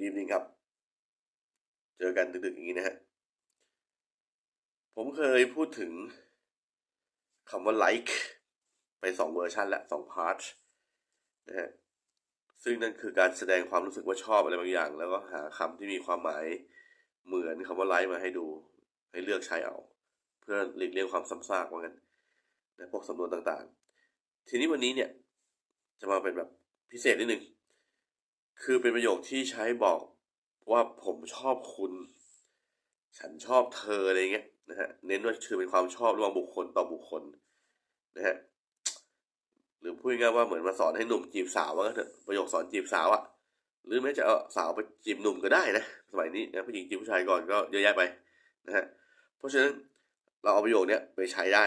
Good evening ครับ เจอกันดึกๆอย่างนี้นะฮะ ผมเคยพูดถึงคำว่า like ไปสองเวอร์ชันและสองพาร์ทนะฮะ ซึ่งนั่นคือการแสดงความรู้สึกว่าชอบอะไรบางอย่าง แล้วก็หาคำที่มีความหมายเหมือนคำว่า like มาให้ดู ให้เลือกใช้เอา เพื่อหลีกเลี่ยงความซ้ำซากว่างั้นนะพวกสำนวนต่างๆ ทีนี้วันนี้เนี่ยจะมาเป็นแบบพิเศษนิดนึง คือเป็นประโยคที่ใช้บอกว่าผมชอบคุณ ฉันชอบเธออะไรเงี้ยนะฮะเน้นว่าคือเป็นความชอบระหว่างบุคคลต่อบุคคลนะฮะหรือพูดง่ายๆว่าเหมือนมาสอนให้หนุ่มจีบสาวว่าเถอะประโยคสอนจีบสาวอะหรือแม้จะเอาสาวไปจีบหนุ่มก็ได้นะสมัยนี้นะผู้หญิงจีบผู้ชายก่อนก็เยอะแยะไปนะฮะเพราะฉะนั้นเราเอาประโยคเนี้ยไปใช้ได้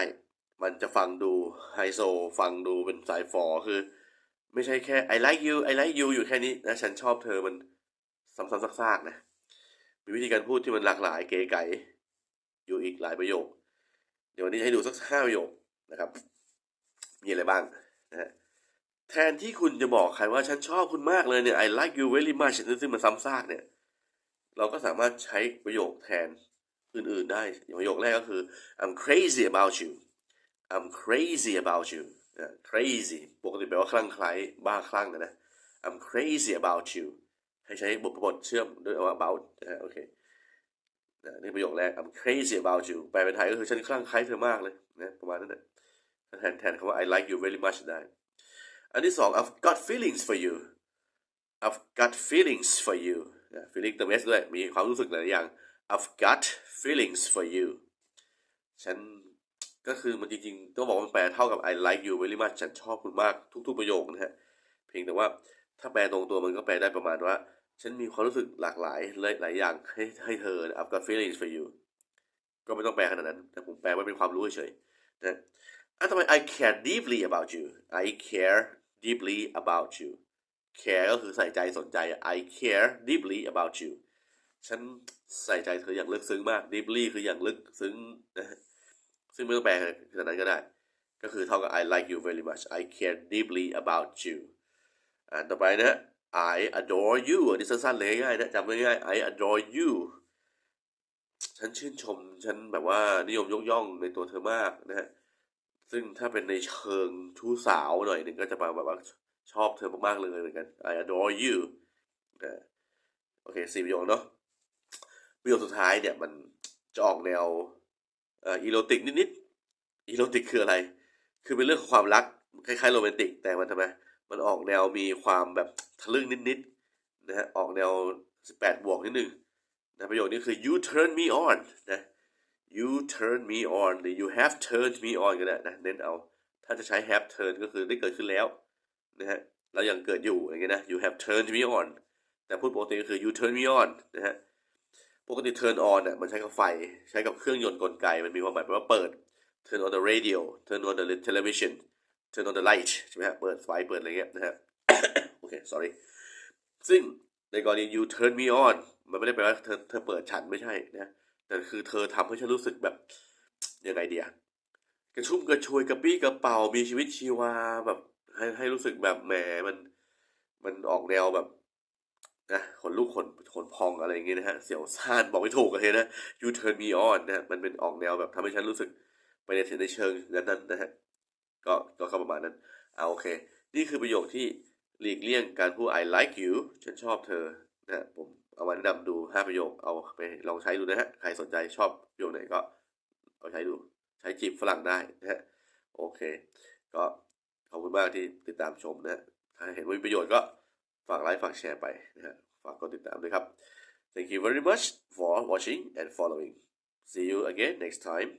มันจะฟังดูไฮโซ ฟังดูเป็นสายฟอคือ ไม่ใช่แค่ I like you I like you อยู่แค่นี้นะฉันชอบเธอมันซ้ำๆซากๆนะ มีวิธีการพูดที่มันหลากหลายเก๋ไก๋อยู่อีกหลายประโยค เดี๋ยววันนี้จะให้ดูสักห้าประโยคนะครับ มีอะไรบ้างนะฮะแทนที่คุณจะบอกใครว่าฉันชอบคุณมากเลยเนี่ย I like you very much ซึ่งมันซ้ำซากเนี่ย เราก็สามารถใช้ประโยคแทนอื่นๆได้อย่างประโยคแรกก็คือ I'm crazy about you I'm crazy about you crazy ปกติแปลว่าคลั่งไคล้บ้าคลั่งนะนะ I'm crazy about you ให้ใช้บทบทเชื่อมด้วยว่า about นะฮะโอเคนี่ประโยคแรก I'm crazy about you แปลเป็นไทยก็คือฉันคลั่งไคล้เธอมากเลยนะประมาณนั้นนะแทนแทนคำว่า I like you very much ได้ อันที่สอง I've got feelings for you I've got feelings for you feeling เติม s ด้วย มีความรู้สึกหลายอย่าง I've got feelings for you ฉัน ก็คือมันจริงๆต้องบอกว่ามันแปลเท่ากับ I like you very much ฉันชอบคุณมากทุก ๆประโยคนะฮะเพียงแต่ว่าถ้าแปลตรงตัวมันก็แปลได้ประมาณว่า ฉันมีความรู้สึกหลากหลายหลายอย่างให้ให้เธอ I've got feelings for you ก็ไม่ต้องแปลขนาดนั้น แต่ผมแปลไว้เป็นความรู้เฉยๆนะอะทำไม I care deeply about you I care deeply about you care ก็คือใส่ใจสนใจ I care deeply about you ฉันใส่ใจเธออย่างลึกซึ้งมาก deeply คืออย่างลึกซึ้งนะ ซึ่งไม่ต้องแปลขนาดนั้นก็ได้ ก็คือเท่ากับ I like you very much I care deeply about you อ่านต่อไปนะ I adore you อันนี้สั้นๆเลยง่ายๆนะจำง่ายๆ I adore you ฉันชื่นชม ฉันแบบว่านิยมยกย่องในตัวเธอมากนะฮะ ซึ่งถ้าเป็นในเชิงชู้สาวหน่อยหนึ่งก็จะมาแบบว่าชอบเธอมากๆเลยเหมือนกัน I adore you นะโอเคสี่ประโยคเนาะประโยคสุดท้ายเนี่ยมันจะออกแนว อีโรติกนิดๆอีโรติกคืออะไร คือเป็นเรื่องของความรักคล้ายๆโรแมนติก แต่มันทำไมมันออกแนวมีความแบบทะลึ่งนิดๆนะฮะออกแนว 18 บวกนิดนึงนะประโยคนี้คือ you turn me on นะ you turn me on หรือ you have turned me on ก็ได้นะเน้นเอา ถ้าจะใช้ have turned ก็คือได้เกิดขึ้นแล้วนะฮะแล้วยังเกิดอยู่อะไรเงี้ยนะ you have turned me on แต่พูดปกติก็คือ you turn me on นะฮะ ปกติ turn on เนี่ยมันใช้กับไฟใช้กับเครื่องยนต์กลไก มันมีความหมายแปลว่าเปิด turn on the radio turn on the television turn on the light ใช่ไหมฮะเปิดไฟเปิดอะไรเงี้ยนะฮะโอเค sorry ซึ่งในกรณี you turn me on มันไม่ได้แปลว่าเธอเธอเปิดฉันไม่ใช่นะแต่คือเธอทำให้ฉันรู้สึกแบบยังไงเดียกระชุ่มกระชวยกระปี้กระเป๋ามีชีวิตชีวาแบบให้ให้รู้สึกแบบแหมมัน มันออกแนวแบบ นะขนลุกขนขนพองอะไรอย่างเงี้ยนะฮะเสียวซ่านบอกไม่ถูกเลยนะ you turn me on นะมันเป็นออกแนวแบบทำให้ฉันรู้สึกไปในในเชิงนั้นนั้นนะฮะก็ก็เข้าประมาณนั้นเอาโอเค นี่คือประโยคที่หลีกเลี่ยงการพูด I like you ฉันชอบเธอนะผมเอามาแนะนำดูห้าประโยคเอาไปลองใช้ดูนะฮะใครสนใจชอบประโยคไหนก็เอาใช้ดูใช้จีบฝรั่งได้นะฮะโอเค ก็ขอบคุณมากที่ติดตามชมนะฮะถ้าเห็นว่ามีประโยชน์ก็ ฝากไลค์ฝากแชร์ไปนะฮะ ฝากกดติดตามด้วยครับ Thank you very much for watching and following. See you again next time.